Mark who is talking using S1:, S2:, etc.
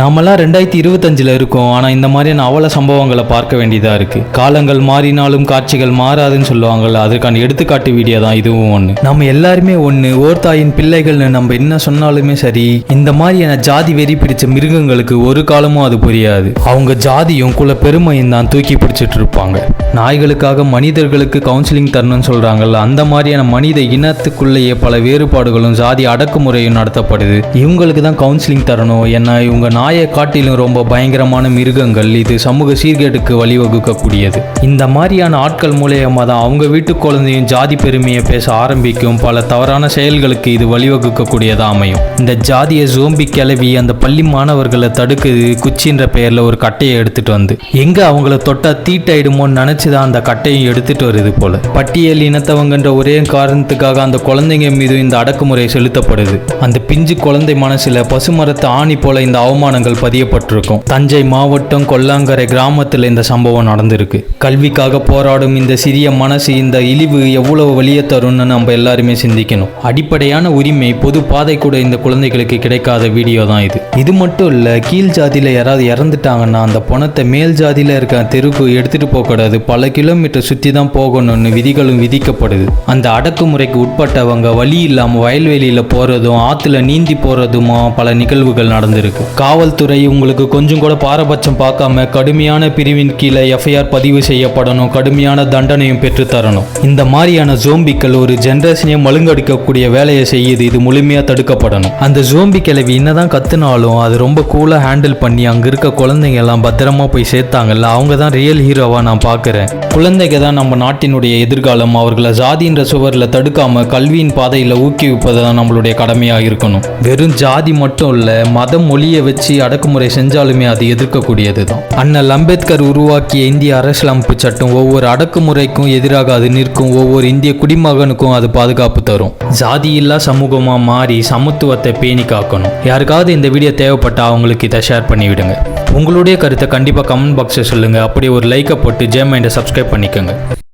S1: நாமெல்லாம் ரெண்டாயிரத்தி இருபத்தஞ்சில் இருக்கோம். ஆனால் இந்த மாதிரியான அவல சம்பவங்களை பார்க்க வேண்டியதாக இருக்குது காலங்கள் மாறினாலும் காட்சிகள் மாறாதுன்னு சொல்லுவாங்கள்ல அதற்கான எடுத்துக்காட்டு வீடியோ தான் இதுவும் ஒன்று நம்ம எல்லாருமே ஒன்று ஓர் தாயின் பிள்ளைகள்னு நம்ம என்ன சொன்னாலுமே சரி இந்த மாதிரியான ஜாதி வெறி பிடிச்ச மிருகங்களுக்கு ஒரு காலமும் அது புரியாது. அவங்க ஜாதியும் குல பெருமையும் தான் தூக்கி பிடிச்சிட்டு இருப்பாங்க. நாய்களுக்காக மனிதர்களுக்கு கவுன்சிலிங் தரணும்னு சொல்கிறாங்கல்ல அந்த மாதிரியான மனித இனத்துக்குள்ளேயே பல வேறுபாடுகளும் ஜாதி அடக்குமுறையும் நடத்தப்படுது. இவங்களுக்கு தான் கவுன்சிலிங் தரணும். ஏன்னா இவங்க நாய் காட்டிலும் ரொம்ப பயங்கரமான மிருகங்கள் இது சமூக சீர்கேட்டுக்கு வழிவகுக்கக்கூடியது. இந்த மாதிரியான ஆட்கள் மூலியமாக தான் அவங்க வீட்டு குழந்தையும் ஜாதி பெருமையை பேச ஆரம்பிக்கும் பல தவறான செயல்களுக்கு இது வழிவகுக்கக்கூடியதாக அமையும். இந்த ஜாதியை ஜோம்பி கிளவி அந்த பள்ளி மாணவர்களை தடுக்குது குச்சின்ற பெயரில் ஒரு கட்டையை எடுத்துட்டு வந்து. எங்க அவங்கள தொட்டா தீட்டாயிடுமோன்னு நினைச்சுதான் அந்த கட்டையும் எடுத்துட்டு வருது போல. பட்டியல் இனத்தவங்கன்ற ஒரே காரணத்துக்காக அந்த குழந்தைங்க மீது இந்த அடக்குமுறை செலுத்தப்படுது. அந்த பிஞ்சு குழந்தை மனசுல பசுமரத்து ஆணி போல இந்த அவமானம் ஆவணங்கள் பதியப்பட்டிருக்கும். தஞ்சை மாவட்டம் கொல்லாங்கரை கிராமத்தில் இந்த சம்பவம் நடந்திருக்கு. கல்விக்காக போராடும் இந்த சிறிய மனசு இந்த இழிவு எவ்வளவு வழியை தரும்னு நம்ம எல்லாருமே சிந்திக்கணும். அடிப்படையான உரிமை பொது பாதை கூட இந்த குழந்தைகளுக்கு கிடைக்காத வீடியோ தான் இது. இது மட்டும் இல்லை கீழ் ஜாதியில் யாராவது இறந்துட்டாங்கன்னா அந்த பணத்தை மேல் ஜாதியில் இருக்க தெருக்கு எடுத்துகிட்டு போகக்கூடாது. பல கிலோமீட்டர் சுற்றி தான் போகணும்னு விதிகளும் விதிக்கப்படுது. அந்த அடக்குமுறைக்கு உட்பட்டவங்க வழி இல்லாமல் வயல்வெளியில் போகிறதும் ஆற்றுல நீந்தி போகிறதுமா பல நிகழ்வுகள் நடந்திருக்கு. காவல்துறை உங்களுக்கு கொஞ்சம் கூட பாரபட்சம் பார்க்காம கடுமையான பிரிவின் கீழே எஃப்ஐஆர் பதிவு செய்யப்படணும் கடுமையான தண்டனையும் பெற்றுத்தரணும் இந்த மாதிரியான ஜோம்பிக்கள் ஒரு ஜென்ரேஷனையும் மழுங்கடிக்கக்கூடிய வேலையை செய்யுது. இது முழுமையாக தடுக்கப்படணும். அந்த ஜோம்பி கிளவி என்னதான் கத்துனாலும் இருந்தாலும் அது ரொம்ப கூலாக ஹேண்டில் பண்ணி அங்கே இருக்க குழந்தைங்க எல்லாம் பத்திரமா போய் சேர்த்தாங்கல்ல அவங்க தான் ரியல் ஹீரோவாக நான் பார்க்குறேன் குழந்தைங்க தான் நம்ம நாட்டினுடைய எதிர்காலம் அவர்களை ஜாதின்ற சுவரில் தடுக்காமல் கல்வியின் பாதையில் ஊக்குவிப்பது தான் நம்மளுடைய கடமையாக இருக்கணும். வெறும் ஜாதி மட்டும் இல்லை மதம் மொழியை வச்சு அடக்குமுறை செஞ்சாலுமே அது எதிர்க்கக்கூடியது தான் அண்ணல் அம்பேத்கர் உருவாக்கிய இந்திய அரசியலமைப்பு சட்டம் ஒவ்வொரு அடக்குமுறைக்கும் எதிராக அது நிற்கும் ஒவ்வொரு இந்திய குடிமகனுக்கும் அது பாதுகாப்பு தரும். ஜாதி இல்லா சமூகமா மாறி சமத்துவத்தை பேணி காக்கணும் யாருக்காவது இந்த வீடியோ தேவைப்பட்டா அவங்களுக்கு இதை ஷேர் பண்ணிவிடுங்க. உங்களுடைய கருத்தை கண்டிப்பாக கமெண்ட் பாக்ஸில் சொல்லுங்கள் அப்படி ஒரு லைக்கை போட்டு ஜே மைண்டை சப்ஸ்கிரைப் பண்ணிக்கோங்க.